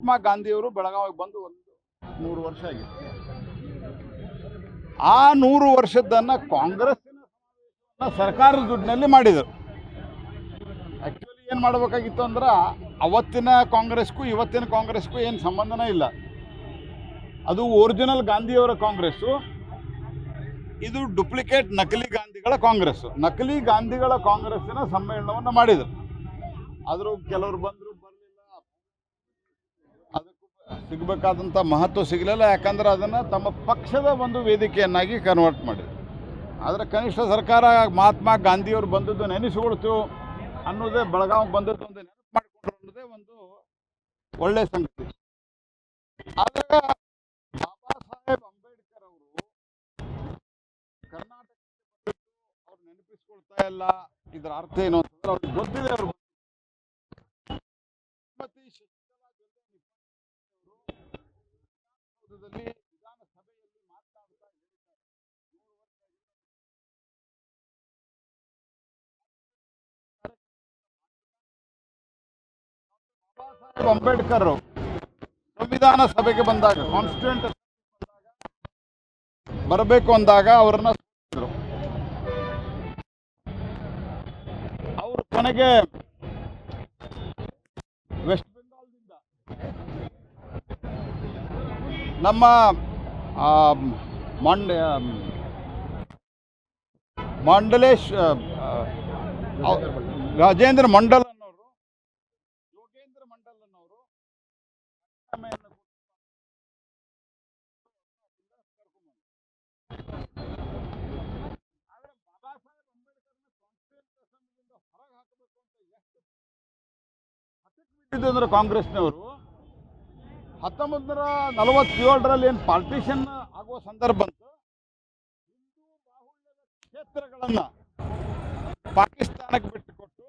ಮಹಾತ್ಮ ಗಾಂಧಿಯವರು ಬೆಳಗಾವಿಗೆ ಬಂದು ಒಂದು ನೂರು ವರ್ಷ ಆಗಿದೆ ಆ ನೂರು ವರ್ಷದನ್ನ ಕಾಂಗ್ರೆಸ್ಸಿನ ಸರ್ಕಾರದ ದುಡ್ಡಿನಲ್ಲಿ ಮಾಡಿದರು. ಆ್ಯಕ್ಚುಲಿ ಏನು ಮಾಡಬೇಕಾಗಿತ್ತು ಅಂದ್ರೆ ಅವತ್ತಿನ ಕಾಂಗ್ರೆಸ್ಗೂ ಇವತ್ತಿನ ಕಾಂಗ್ರೆಸ್ಗೂ ಏನು ಸಂಬಂಧನೇ ಇಲ್ಲ. ಅದು ಒರಿಜಿನಲ್ ಗಾಂಧಿಯವರ ಕಾಂಗ್ರೆಸ್ಸು ಇದು ಡುಪ್ಲಿಕೇಟ್ ನಕಲಿ ಗಾಂಧಿಗಳ ಕಾಂಗ್ರೆಸ್ ನಕಲಿ ಗಾಂಧಿಗಳ ಕಾಂಗ್ರೆಸ್ಸಿನ ಸಮ್ಮೇಳನವನ್ನು ಮಾಡಿದರು. ಆದರೂ ಕೆಲವರು ಬಂದರು ಸಿಗಬೇಕಾದಂಥ ಮಹತ್ವ ಸಿಗಲಿಲ್ಲ, ಯಾಕಂದ್ರೆ ಅದನ್ನು ತಮ್ಮ ಪಕ್ಷದ ಒಂದು ವೇದಿಕೆಯನ್ನಾಗಿ ಕನ್ವರ್ಟ್ ಮಾಡಿದೆ ಆದರೆ ಕನಿಷ್ಠ ಸರ್ಕಾರ ಮಹಾತ್ಮ ಗಾಂಧಿಯವರು ಬಂದದ್ದು ನೆನೆಸಿಕೊಳ್ತು ಅನ್ನೋದೇ ಬೆಳಗಾವಿಗೆ ಬಂದದ್ದು ಒಂದು ನೆನಪು ಅನ್ನೋದೇ ಒಂದು ಒಳ್ಳೆಯ ಸಂಗತಿ. ಆದಾಗ ಬಾಬಾ ಸಾಹೇಬ್ ಅಂಬೇಡ್ಕರ್ ಅವರು ಕರ್ನಾಟಕಕ್ಕೆ ಅವ್ರು ನೆನಪಿಸ್ಕೊಳ್ತಾ ಇಲ್ಲ. ಇದರ ಅರ್ಥ ಏನು ಅಂತಂದ್ರೆ ಅವ್ರಿಗೆ ಗೊತ್ತಿದೆ ಅವರು ವಿಧಾನಸೌಧದಲ್ಲಿ ವಿಧಾನಸಭೆಯಲ್ಲಿ ಮಾತನಾಡುತ್ತಾ ಹೇಳಿದ್ದಾರೆ ನೂರು ವರ್ಷ ಬಾಬಾ ಸಾಹೇಬ್ ಅಂಬೇಡ್ಕರ್ ಸಂವಿಧಾನ ಸಭೆಗೆ ಬಂದಾಗ ಕಾನ್ಸ್ಟಿಟ್ಯೂಂಟ್ ಬರಬೇಕು ಅಂದಾಗ ಅವರನ್ನ. ಅವರು ಕೊನೆಗೆ ನಮ್ಮ ಮಂಡ, ಮಂಡಲೇಶ್ ರಾಜೇಂದ್ರ ಮಂಡಲ್ ಅನ್ನೋರು, ಯೋಗೇಂದ್ರ ಮಂಡಲ್ ಅನ್ನೋರು ಹೊರಗೆ ಹಾಕಬೇಕು ಅಂತ ಎಷ್ಟು ಅಂದ್ರೆ ಕಾಂಗ್ರೆಸ್ನವರು ಹತ್ತೊಂಬತ್ತು ನೂರ ನಲವತ್ತೇಳರಲ್ಲಿ ಏನು ಪಾರ್ಟಿಷನ್ ಆಗುವ ಸಂದರ್ಭ ಬಂತು. ಹಿಂದೂ ಬಾಹುಳ್ಯದ ಕ್ಷೇತ್ರಗಳನ್ನು ಪಾಕಿಸ್ತಾನಕ್ಕೆ ಬಿಟ್ಟುಕೊಟ್ಟು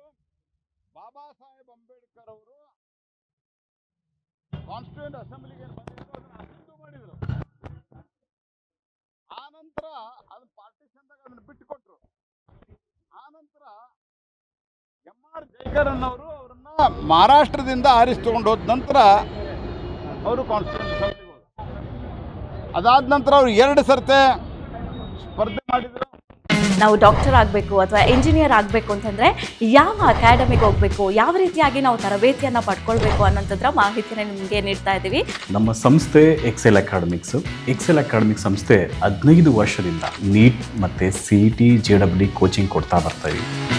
ಬಾಬಾ ಸಾಹೇಬ್ ಅಂಬೇಡ್ಕರ್ ಅವರು ಕಾನ್ಸ್ಟಿಟ್ಯೂಂಟ್ ಅಸೆಂಬ್ಲಿಗೆ ಏನು ಅದನ್ನ ಮಾಡಿದ್ರು. ಆ ನಂತರ ಅದನ್ನ ಪಾರ್ಟಿಷನ್ದಾಗ ಅದನ್ನ ಬಿಟ್ಟುಕೊಟ್ರು. ಆ ನಂತರ ಎಂ ಆರ್ ಜೈಕರ್ ಅನ್ನೋರು ಅವರನ್ನ ಮಹಾರಾಷ್ಟ್ರದಿಂದ ಆರಿಸಿ ತಗೊಂಡು ಹೋದ ನಂತರ ಅವರು ಅದಾದ ನಂತರ ಅವರು ಎರಡು ಸರ್ತೆ ಸ್ಪರ್ಧೆ ಮಾಡಿದ್ರು. ನಾವು ಡಾಕ್ಟರ್ ಆಗಬೇಕು ಅಥವಾ ಇಂಜಿನಿಯರ್ ಆಗಬೇಕು ಅಂತಂದರೆ ಯಾವ ಅಕಾಡೆಮಿಗೆ ಹೋಗಬೇಕು ಯಾವ ರೀತಿಯಾಗಿ ನಾವು ತರಬೇತಿಯನ್ನು ಪಡ್ಕೊಳ್ಬೇಕು ಅನ್ನೋಂಥದ್ರ ಮಾಹಿತಿನ ನಿಮಗೆ ನೀಡ್ತಾ ಇದ್ದೀವಿ. ನಮ್ಮ ಸಂಸ್ಥೆ ಎಕ್ಸೆಲ್ ಅಕಾಡೆಮಿಕ್ಸ್ ಎಕ್ಸೆಲ್ ಅಕಾಡೆಮಿಕ್ ಸಂಸ್ಥೆ ಹದಿನೈದು ವರ್ಷದಿಂದ ನೀಟ್ ಮತ್ತು C E T J W coaching ಕೊಡ್ತಾ ಬರ್ತಾ ಇದ್ದೀವಿ